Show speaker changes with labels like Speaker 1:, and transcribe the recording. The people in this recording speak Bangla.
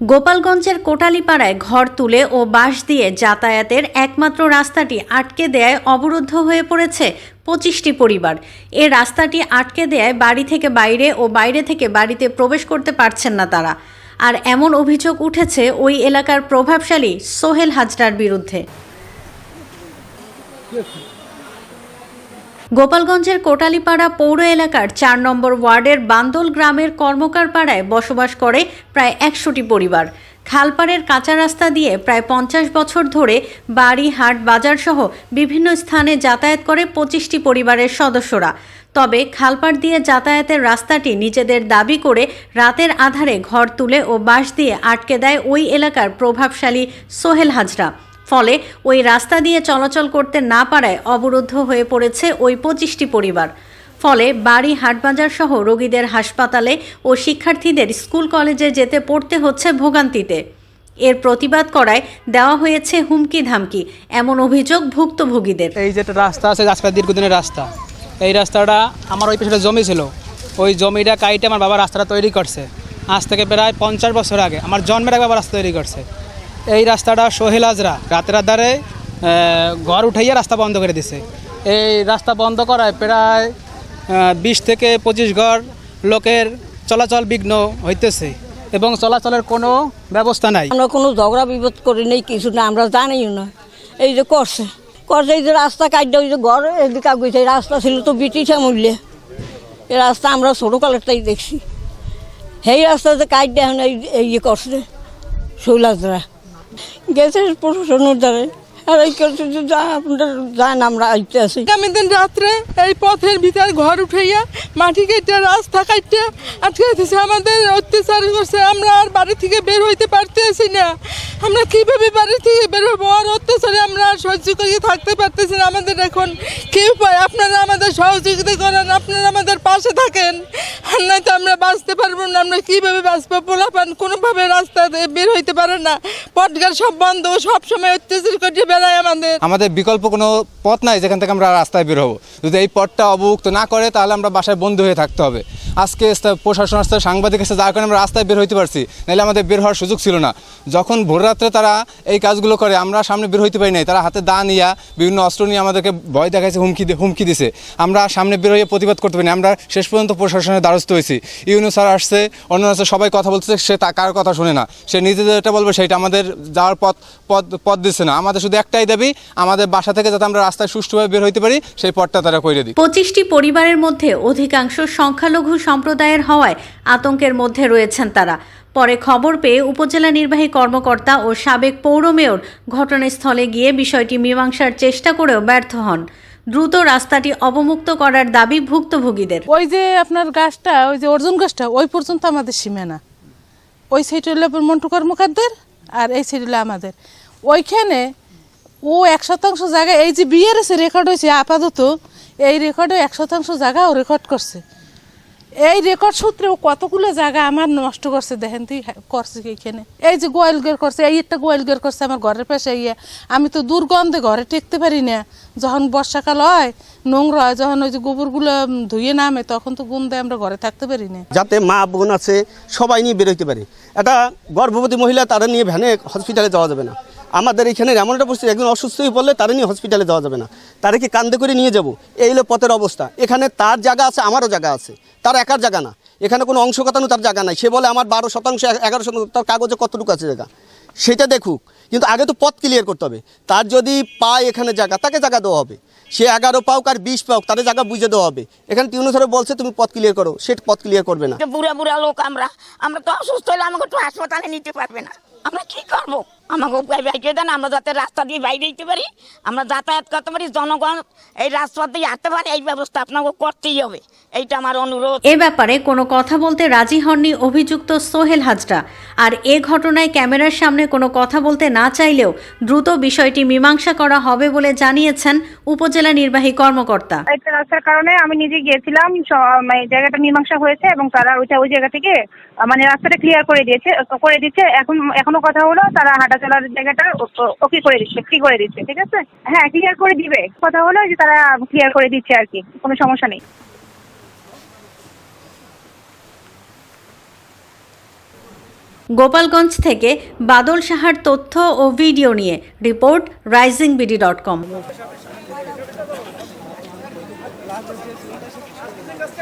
Speaker 1: গোপালগঞ্জের কোটালীপাড়ায় ঘর তুলে ও বাঁশ দিয়ে যাতায়াতের একমাত্র রাস্তাটি আটকে দেয়ায় অবরুদ্ধ হয়ে পড়েছে পঁচিশটি পরিবার। এ রাস্তাটি আটকে দেয়ায় বাড়ি থেকে বাইরে ও বাইরে থেকে বাড়িতে প্রবেশ করতে পারছেন না তারা। আর এমন অভিযোগ উঠেছে ওই এলাকার প্রভাবশালী সোহেল হাজরার বিরুদ্ধে। গোপালগঞ্জের কোটালীপাড়া পৌর এলাকার চার নম্বর ওয়ার্ডের বান্দল গ্রামের কর্মকার পাড়ায় বসবাস করে প্রায় একশোটি পরিবার। খালপাড়ের কাঁচা রাস্তা দিয়ে প্রায় পঞ্চাশ বছর ধরে বাড়ি, হাট, বাজার সহ বিভিন্ন স্থানে যাতায়াত করে পঁচিশটি পরিবারের সদস্যরা। তবে খালপাড় দিয়ে যাতায়াতের রাস্তাটি নিজেদের দাবি করে রাতের আধারে ঘর তুলে ও বাঁশ দিয়ে আটকে দেয় ওই এলাকার প্রভাবশালী সোহেল হাজরা। ফলে ওই রাস্তা দিয়ে চলাচল করতে না পারায় অবরুদ্ধ হয়ে পড়েছে ওই পঁচিশটি পরিবার। ফলে বাড়ি, হাটবাজার সহ রোগীদের হাসপাতালে ও শিক্ষার্থীদের স্কুল কলেজে যেতে পড়তে হচ্ছে ভোগান্তিতে। এর প্রতিবাদ করায় দেওয়া হয়েছে হুমকি ধামকি এমন অভিযোগ ভুক্তভোগীদের।
Speaker 2: এই যে রাস্তা আছে, আজকাল দীর্ঘদিনের রাস্তা। এই রাস্তাটা আমার ওই পেছনে জমি ছিল। ওই জমিটা কাইটে আমার বাবা রাস্তাটা তৈরি করছে। আজ থেকে প্রায় পঞ্চাশ বছর আগে আমার জন্মের আগে বাবা রাস্তা তৈরি করছে। এই রাস্তাটা সোহেল আজরা। রাতের দ্বারে ঘর উঠাইয়া রাস্তা বন্ধ করে দিছে। এই রাস্তা বন্ধ করায় প্রায় বিশ থেকে পঁচিশ ঘর লোকের চলাচল বিঘ্ন হইতেছে এবং চলাচলের কোনো ব্যবস্থা নাই।
Speaker 3: আমরা কোনো ঝগড়া বিপদ করি নেই, কিছু না আমরা জানিও না। এই যে করছে করছে এই যে রাস্তা কাটতে ওই যে ঘর, এদিকে গেছে রাস্তা ছিল তো ব্রিটিশে মূল্যে এই রাস্তা আমরা ছোটোকালেরটাই দেখছি। সেই রাস্তাতে কাটতে এখন এই ইয়ে করছে শৈলাজরা গেছে প্রশাসনের দ্বারা আর এই যে আপনারা যান, আমরা আইতে আছি
Speaker 4: আগামী দিন রাত্রে এই পথের ভিতর ঘর উঠাইয়া মাটি কেটে, রাস্তা কাটতে আটকে দিতেছে আমাদের অত্যাচার করছে, আমরা আর বাড়ি থেকে বের হইতে পারতেছি না। আমরা কীভাবে বাড়ি থেকে বের হব? আর অত্যাচারে আমরা আর সহ্য করিয়ে থাকতে পারতেছি না। আমাদের এখন কেউ পায়, আপনারা আমাদের সহযোগিতা করেন, আপনারা আমাদের পাশে থাকেন, আর নয়তো আমরা বাঁচতে পারব না, আমরা কীভাবে বাঁচবো? পোলাপান কোনোভাবে রাস্তা বের হইতে পারে না। পটগার সব বন্ধ সব সময় অত্যাচার করে বেড়ায় আমাদের।
Speaker 5: আমাদের বিকল্প কোনো পথ নাই যেখান থেকে আমরা রাস্তায় বের হব। যদি এই পথটা অবমুক্ত না করে, তাহলে আমরা বাসায় বন্ধ হয়ে থাকতে হবে। আজকে প্রশাসন আসতে সাংবাদিক এসে যার কারণে আমরা রাস্তায় বের হইতে পারছি, নাহলে আমাদের বের হওয়ার সুযোগ ছিল না। যখন ভোররাত্রে তারা এই কাজগুলো করে, আমরা সামনে বের হইতে পারি নাই। তারা হাতে দা নিয়ে, বিভিন্ন অস্ত্র নিয়ে আমাদেরকে ভয় দেখাইছে, হুমকি হুমকি দিছে। আমরা সামনে বের হয়ে প্রতিবাদ করতে পারি আমরা শেষ পর্যন্ত প্রশাসনের দ্বারস্থ হয়েছি। ইউনু স্যার আসছে অন্যান্য স্যার সবাই কথা বলছে সে তা কার কথা শুনে না। সে নিজেদের যেটা বলবে সেটা আমাদের যাওয়ার পথ পথ পথ দিচ্ছে না। আমাদের শুধু একটাই দাবি, আমাদের বাসা থেকে যাতে আমরা রাস্তায় সুষ্ঠুভাবে বের হইতে পারি, সেই পথটা তারা করে দিক।
Speaker 1: পঁচিশটি পরিবারের মধ্যে অধিকাংশ সংখ্যালঘু সম্প্রদায়ের হওয়ায় আতঙ্কের মধ্যে রয়েছেন তারা। পরে খবর পেয়ে উপজেলা নির্বাহী কর্মকর্তা ও সাবেক পৌর মেয়র ঘটনাস্থলে গিয়ে বিষয়টি মীমাংসার চেষ্টা করেও ব্যর্থ হন। দ্রুত রাস্তাটি অবমুক্ত করার দাবি ভুক্তভোগীদের।
Speaker 4: ওই যে আপনার গাছটা, ওই যে অর্জুন গাছটা, ওই পর্যন্ত আমাদের সীমানা ওই সাইড হলো মন্টু কর্মকারদের আর এই সাইড হলো আমাদের। ওইখানে ও এক শতাংশ জায়গায়, এই যে বিয়ের রেকর্ড হয়েছে আপাতত, এই রেকর্ডে এক শতাংশ জায়গা ও রেকর্ড করছে। এই রেকর্ড সূত্রে কতগুলো জায়গা আমার নষ্ট করছে দেখেন, তুই করছে কি এখানে এই যে গোয়াল গের করছে, এই একটা গোয়াল গের করছে আমার ঘরের পাশে ইয়ে আমি তো দুর্গন্ধে ঘরে টেকতে পারি না। যখন বর্ষাকাল হয়, নোংরা হয়, যখন ওই যে গোবরগুলো ধুয়ে নামে, তখন তো গুন্দে আমরা ঘরে থাকতে পারি না।
Speaker 6: যাতে মা বোন আছে, সবাই নিয়ে বেরোতে পারে। একটা গর্ভবতী মহিলা তারা নিয়ে ভ্যানে হসপিটালে যাওয়া যাবে না। আমাদের এখানে এমন একটা পরিস্থিতি, একজন অসুস্থ হয়ে পড়লে তারা নিয়ে হসপিটালে যাওয়া যাবে না। তারা কি কান্দে করে নিয়ে যাব। এই হলো পথের অবস্থা। এখানে তার জায়গা আছে, আমারও জায়গা আছে। তার একার জায়গা না। এখানে কোনো অংশ কাটানো তার জায়গা নাই। সে বলে, আমার বারো শতাংশ, এগারো শতাংশ, তার কাগজে কতটুকু আছে জায়গা? সেটা দেখুক। কিন্তু আগে তো পথ ক্লিয়ার করতে হবে। তার যদি পায় এখানে জায়গা, তাকে জায়গা দেওয়া হবে। সে এগারো পাওক আর বিশ পাওক তাদের জায়গা বুঝে দেওয়া হবে। এখানে টিউনো স্যার বলছে, তুমি পথ ক্লিয়ার করো। সে পথ ক্লিয়ার করবে না।
Speaker 7: বুড়া বুড়া লোক আমরা। আমরা তো অসুস্থ হলে আমাকে তো হাসপাতালে নিতে পারবে না। আমরা কি করব? আমাকে উপায় বাইকে দেন আমরা যাতে রাস্তা দিয়ে বাইরে দিতে পারি আমরা যাতায়াত করতে পারি জনগণ এই রাস্তা দিয়ে হাঁটতে পারে এই ব্যবস্থা আপনাকে করতেই হবে। এইটা আমার অনুরোধ।
Speaker 1: এ ব্যাপারে কোনো কথা বলতে রাজি হননি অভিযুক্ত সোহেল হাজরা। আর এ ঘটনায় ক্যামেরার সামনে কোনো কথা বলতে না চাইলেও দ্রুত বিষয়টি মীমাংসা করা হবে বলে জানিয়েছেন উপজেলা নির্বাহী কর্মকর্তা।
Speaker 8: একটা রাস্তার কারণে আমি নিজে গিয়েছিলাম মানে জায়গাটা মীমাংসা হয়েছে এবং তারা ওইটা ওই জায়গা থেকে মানে রাস্তাটা ক্লিয়ার করে দিয়েছে করে দিচ্ছে। এখন এখনও কথা হলো তারা হাঁটা চলার জায়গাটা ওকে করে দিচ্ছে ফ্রি করে দিচ্ছে, ঠিক আছে? হ্যাঁ ক্লিয়ার করে দিবে। কথা হলো যে তারা ক্লিয়ার করে দিচ্ছে আর কি, কোনো সমস্যা নেই।
Speaker 1: গোপালগঞ্জ থেকে বাদল সাহার তথ্য ও ভিডিও নিয়ে report Rising BD dot com.